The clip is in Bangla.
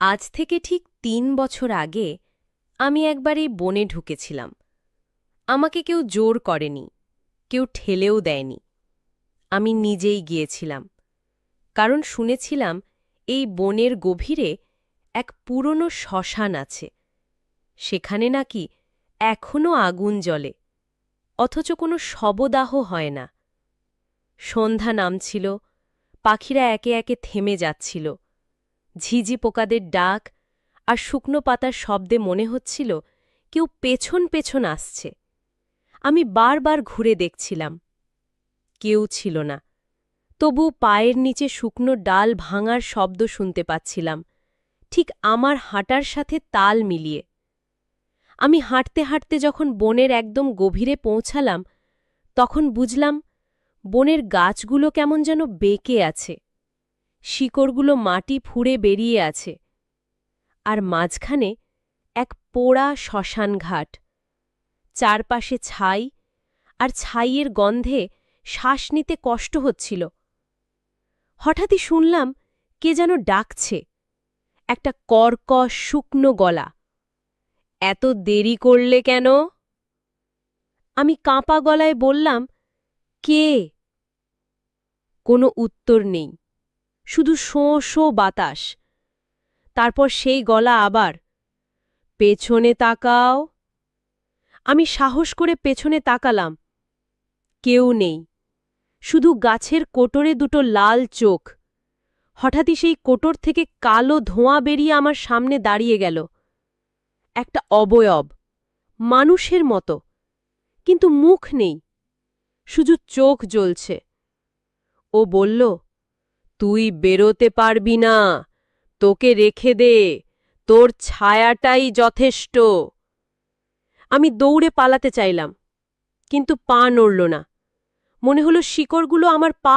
আজ থেকে ঠিক তিন বছর আগে আমি একবার এই বনে ঢুকেছিলাম। আমাকে কেউ জোর করেনি, কেউ ঠেলেও দেয়নি। আমি নিজেই গিয়েছিলাম, কারণ শুনেছিলাম এই বনের গভীরে এক পুরনো শ্মশান আছে, সেখানে নাকি এখনও আগুন জ্বলে, অথচ কোনো শবদাহ হয় না। সন্ধ্যা নামছিল, পাখিরা একে একে থেমে যাচ্ছিল ঝিঝি পোকাদের ডাক আর শুকনো পাতার শব্দে মনে হচ্ছিল কেউ পেছন পেছন আসছে। আমি বারবার ঘুরে দেখছিলাম। কেউ ছিল না। তবু পায়ের নিচে শুকনো ডাল ভাঙার শব্দ শুনতে পাচ্ছিলাম। ঠিক আমার হাঁটার সাথে তাল মিলিয়ে। আমি হাঁটতে হাঁটতে যখন বনের একদম গভীরে পৌঁছালাম, তখন বুঝলাম বনের গাছগুলো কেমন যেন বেঁকে আছে। শিকড়গুলো মাটি ফুঁড়ে বেরিয়ে আছে। আর মাঝখানে এক পোড়া শ্মশান ঘাট। চারপাশে ছাই, আর ছাইয়ের গন্ধে শ্বাস নিতে কষ্ট হচ্ছিল। হঠাৎই শুনলাম কে যেন ডাকছে। একটা কর্কশ শুকনো গলা। এত দেরি করলে কেন? আমি কাঁপা গলায় বললাম, কে? কোনো উত্তর নেই। শুধু শোঁ শোঁ বাতাস। তারপর সেই গলা আবার, পেছনে তাকাও। আমি সাহস করে পেছনে তাকালাম। কেউ নেই। শুধু গাছের কোটরে দুটো লাল চোখ। হঠাৎই সেই কোটর থেকে কালো ধোঁয়া বেরিয়ে আমার সামনে দাঁড়িয়ে গেল। একটা অবয়ব, মানুষের মতো। কিন্তু মুখ নেই। শুধু চোখ জ্বলছে। ও বলল তুই বেরোতে পারবি না। তোকে রেখে দে। তোর ছায়াটাই যথেষ্ট। আমি দৌড়ে পালাতে চাইলাম, কিন্তু পা নড়ল না। মনে হলো শিকড়গুলো আমার পা